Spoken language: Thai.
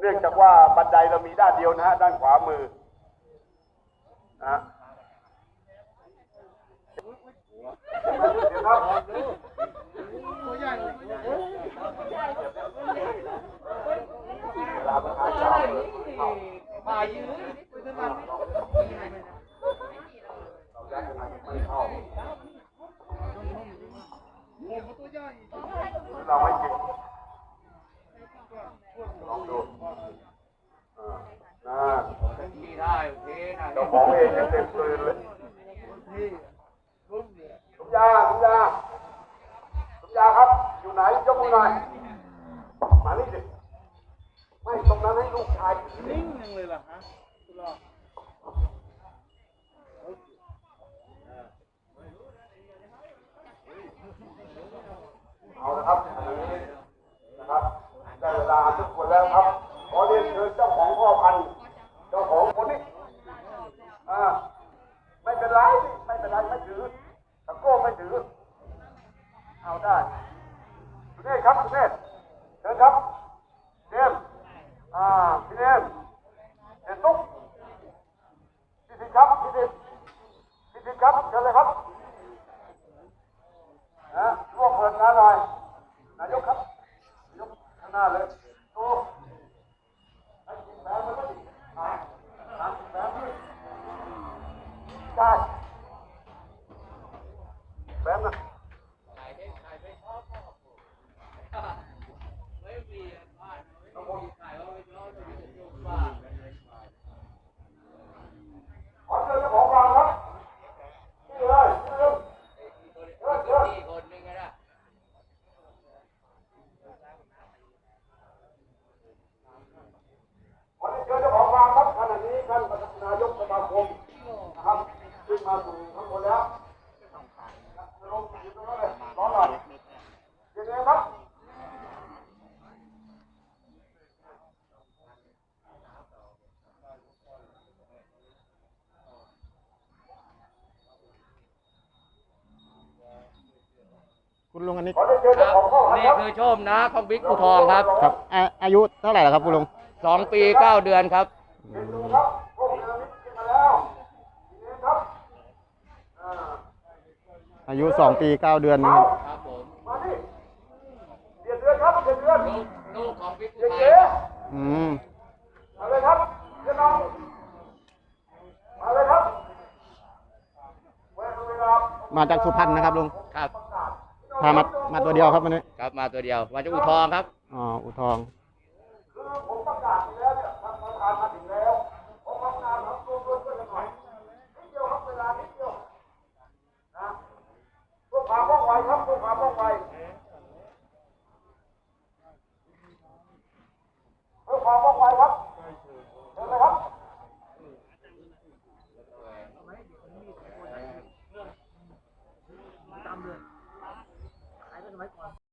เนื่องจากว่าบันไดเรามีด้านเดียวนะฮะด้านขวามือนะฮะเดี๋ยวครับเวลาประทานข้าวเข้าเราได้ไม่เข้าเราไม่กิน ลองดูอ่านะที่ได้โอเคนะเจ้าของเองยังเต็มปืนเลยสมยาสมยาสมยาครับ อยู่ไหนยกมือหน่อยมานี่ดิไม่ตรงนั้นให้ลูกชายนิ่งยังเลยล่ะฮะเอาละครับอันนี้นะครับาทุกคนแล้วครับ ขอเรียนเชิญเจ้าของพ่อพันธุ์เจ้าของคนนี้อ่าไม่เป็นไรไม่เป็นไรไม่ถือตะโก้ไม่ถือ เอาได้คุณเนศครับคุณเนศเชิญครับเจมอ่าพี่เนศเจตุ๊กพี่สิทธิ์ครับพี่สิทธิ์พี่สิทธิ์ครับเชิญเลยครับนะร่วมเปิดงานหน่อยนายกครับนายกข้างหน้าเลยดูให้กินแบงค์มันก็ดีอ่าอ่าแบงค์ด้วยได้แบงค์นะ ขอเชิญเจ้าของร้านครับนี่เลยนี่เลยเชิญเชิญ ที่คนหนึงนะ ขอเชิญเจ้าของร้านครับขณะนี้ท่านประธานนายกสมาคมนะครับขึ้นมาสู่ข้างบนแล้วลงอยู่ตรงนั้นเลยร้อนหน่อยยังไง ครับคุณลุงอันนี้ขอเชิญคเจ้ารับของห้องนี่ครับคือโชมนะของบิ๊กกูทองครับครับอาอายุเท่าไหร่แล้วครับคุณลุงสองปีเก้าเดือนครับเชิญดูครับพวกเรือมิตรขึ้นมาแล้วนี่ครับอ่า อายุสองปีเก้าเดือนเอาครับผมมาดิเดือนเดือนครับเดือนเดือนลูกลูกของบิ๊กกูเจ๊ทเจ๊องอืมมาเลยครับเจ๊น้องมาเลยครับเวลาเวลามาจากสุพรรณนะครับลุงครับพามามาตัวเดียวครับวันนี้ครับมาตัวเดียวมาจากอูทองครับอ๋ออุทองคือผมประกาศ ครับเพื่อความว่องไวเพื่อความว่องไวครับ